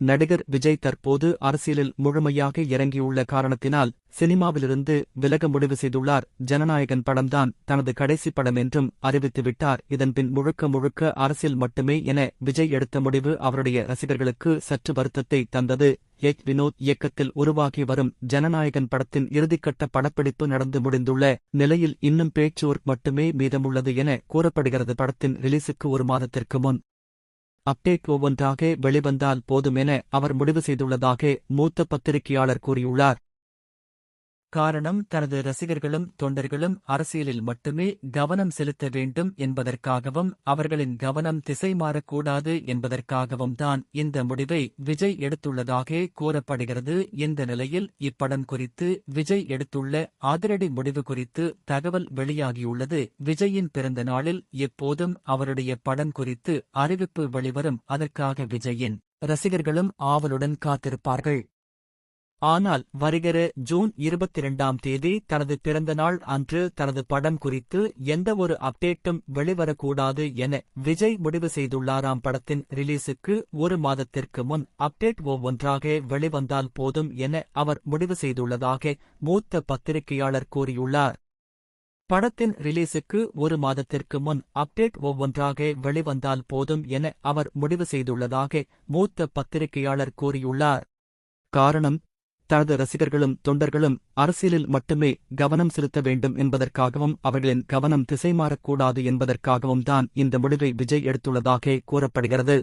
நடிகர் விஜய் தற்போது அரசியலில் முழுமையாக இறங்கியுள்ள காரணத்தினால் சினிமாவிலிருந்து விலக முடிவு செய்துள்ளார். ஜனநாயகன் படம்தான் தனது கடைசி படம் என்றும் அறிவித்துவிட்டார். இதன்பின் முழுக்க முழுக்க அரசியல் மட்டுமே என விஜய் எடுத்த முடிவு அவருடைய ரசிகர்களுக்கு சற்று வருத்தத்தை தந்தது. எச் வினோத் இயக்கத்தில் உருவாகி வரும் ஜனநாயகன் படத்தின் இறுதிக்கட்ட படப்பிடிப்பு நடந்து முடிந்துள்ள நிலையில் இன்னும் பேச்சோர் மட்டுமே மீதமுள்ளது என கூறப்படுகிறது. படத்தின் ரிலீஸுக்கு ஒரு மாதத்திற்கு முன் அப்டேட் ஒவ்வொன்றாக வெளிவந்தால் போதுமென அவர் முடிவு செய்துள்ளதாக மூத்த பத்திரிகையாளர் கூறியுள்ளார். காரணம் தனது ரசிகர்களும் தொண்டர்களும் அரசியலில் மட்டுமே கவனம் செலுத்த வேண்டும் என்பதற்காகவும் அவர்களின் கவனம் திசை மாறக்கூடாது என்பதற்காகவும் தான் இந்த முடிவை விஜய் எடுத்துள்ளதாக கூறப்படுகிறது. இந்த நிலையில் இப்படம் குறித்து விஜய் எடுத்துள்ள அதிரடி முடிவு குறித்து தகவல் வெளியாகியுள்ளது. விஜயின் பிறந்த நாளில் எப்போதும் அவருடைய படம் குறித்து அறிவிப்பு வெளிவரும். அதற்காக விஜயின் ரசிகர்களும் ஆவலுடன் காத்திருப்பார்கள். ஆனால் வருகிற ஜூன் இருபத்திரண்டாம் தேதி தனது பிறந்தநாள் அன்று தனது படம் குறித்து எந்த ஒரு அப்டேட்டும் வெளிவரக்கூடாது என விஜய் முடிவு செய்துள்ளாராம் படத்தின் ரிலீஸுக்கு ஒரு மாதத்திற்கு முன். அப்டேட் ஒவ்வொன்றாக வெளிவந்தால் போதும் என அவர் முடிவு செய்துள்ளதாக மூத்த பத்திரிகையாளர் கூறியுள்ளார். படத்தின் ரிலீஸுக்கு ஒரு மாதத்திற்கு முன் அப்டேட் ஒவ்வொன்றாக வெளிவந்தால் போதும் என அவர் முடிவு செய்துள்ளதாக மூத்த பத்திரிகையாளர் கூறியுள்ளார். காரணம் தனது ரசிகர்களும் தொண்டர்களும் அரசியலில் மட்டுமே கவனம் செலுத்த வேண்டும் என்பதற்காகவும் அவர்களின் கவனம் திசைமாறக்கூடாது என்பதற்காகவும் தான் இந்த முடிவை விஜய் எடுத்துள்ளதாக கூறப்படுகிறது.